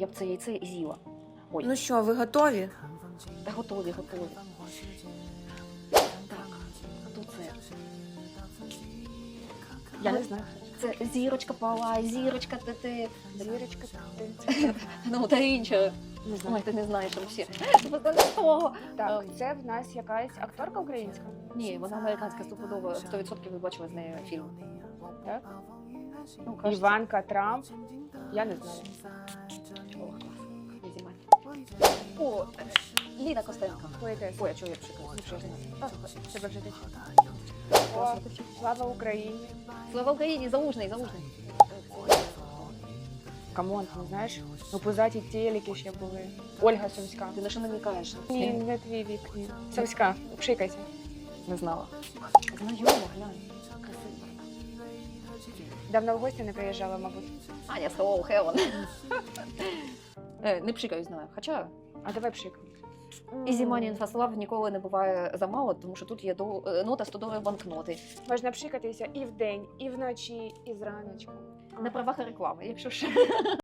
Я б це яйце і з'їла. Ой, Ну що, ви готові? та готові, готові. Так, хто це? Я не знаю. Це зірочка палай, зірочка ти ти. Зірочка, ти. Ну, та інша. Не Ой, ти не знаєш взагалі. Так, Ем. це в нас якась акторка українська. Ні, вона американська стопудово. 100% ви бачили з нею фільм. Так? Ну. Іванка Трамп. Я не знаю. О, Ліна Костенко. Поетеса. Ой, а чого я? Ну, знаю. Тебе вже. О, слава Україні. Слава Україні, залужний, залужний. Камон, ти не знаєш? Ну, позаті телеки ще були. Ольга Сумська. Ти на що намікаєш? Ні, не твій вік. ні. Сумська, пшикайся. Не знала. Знайомо, глянь. Красиво. Давно в гості не приїжджала, мабуть. Аня, hello, Хелен. Е, Не пшикаю, знаю. Хоча А давай пшикай. Ізі Мані інфослав ніколи не буває замало, тому що тут є до- е, нота 100 доларів банкноти. Можна пшикатися і вдень, і вночі, і зраночку. На правах реклами, якщо що.